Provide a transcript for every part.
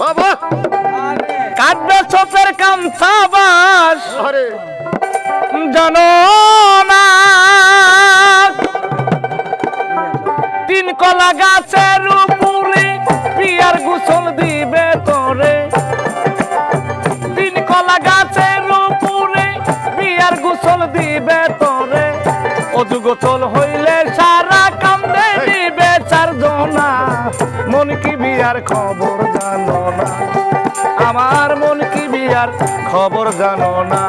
বাবা। কাঁদবে চোখের কামছা বাস। জানো না। তিন কলা গাছের উপরে পিয়ার গোসল দিবে তোরে। তিন কলা গাছের উপরে পিয়ার গোসল দিবে তোরে। অজু গোসল বিয়ার খবর জানো না। আমার মন কি বিয়ার খবর জানো না।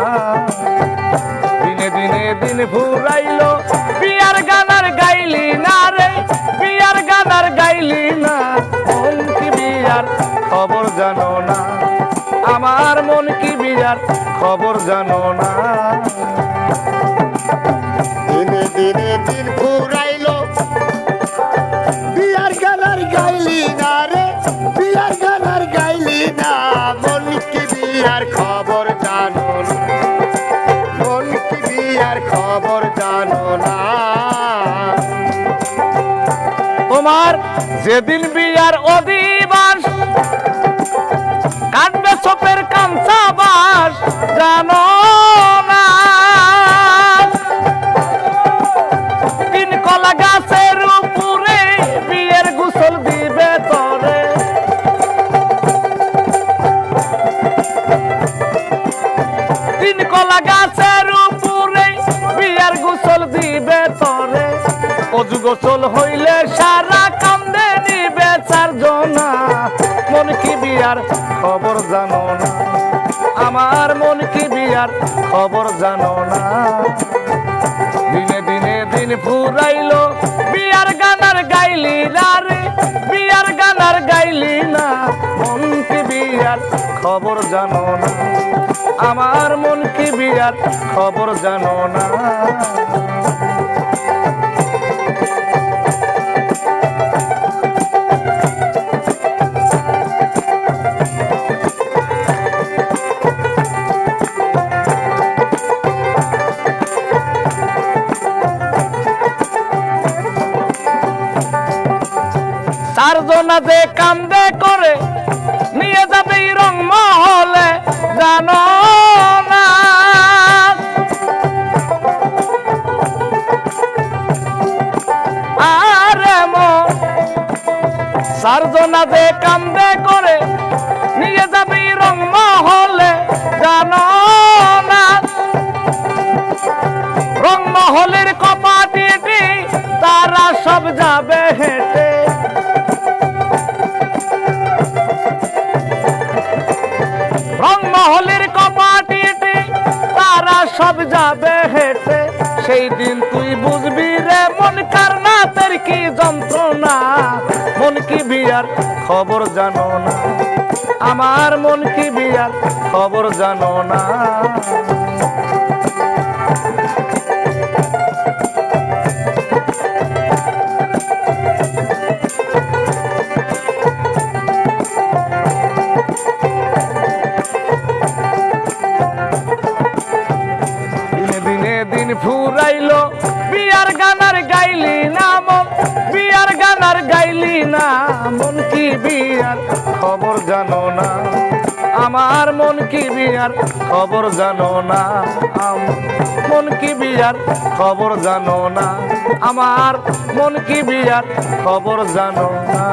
দিনে দিনে দিন ফুরাইলো, বিয়ার গানার গাইলি না রে, বিয়ার গানার গাইলি না। মন কি বিয়ার খবর জানো না। আমার মন কি বিয়ার খবর জানো না। খবর জানো না। তোমার যেদিন বিয়ার অধিবাস গোসল দিবে তরে। অজু গোসল হইলে সারা কান্দে নিবে চারজনা। মন কি বিয়ার খবর জানো না? আমার মন কি বিয়ার খবর জানো না? দিনে দিনে দিন ফুরাইলো, বিয়ার গানার গাইলি না রে। বিয়ার গানার গাইলি না। মন কি বিয়ার খবর জানো না। আমার মন কি বিয়ার খবর জানো না। চারজনা যে কান্দে করে চারজনা যে কান্দে করে, নিয়ে যাবে রং মহলে, জানো না। রংমহলের কপাটি তারা সব যাবে হেঁটে। রংমহলের কপাটি তারা সব যাবে হেঁটে। সেই দিন তুই বুঝবি রে, মন কার না, তোর কি যন্ত্রণা? মন কি বিয়ার খবর জানো না? আমার মন কি বিয়ার খবর জানো না? আমার মন কি বিয়ার খবর জানো না? মন কি বিয়ার খবর জানো না? আমার মন কি বিয়ার খবর জানো না?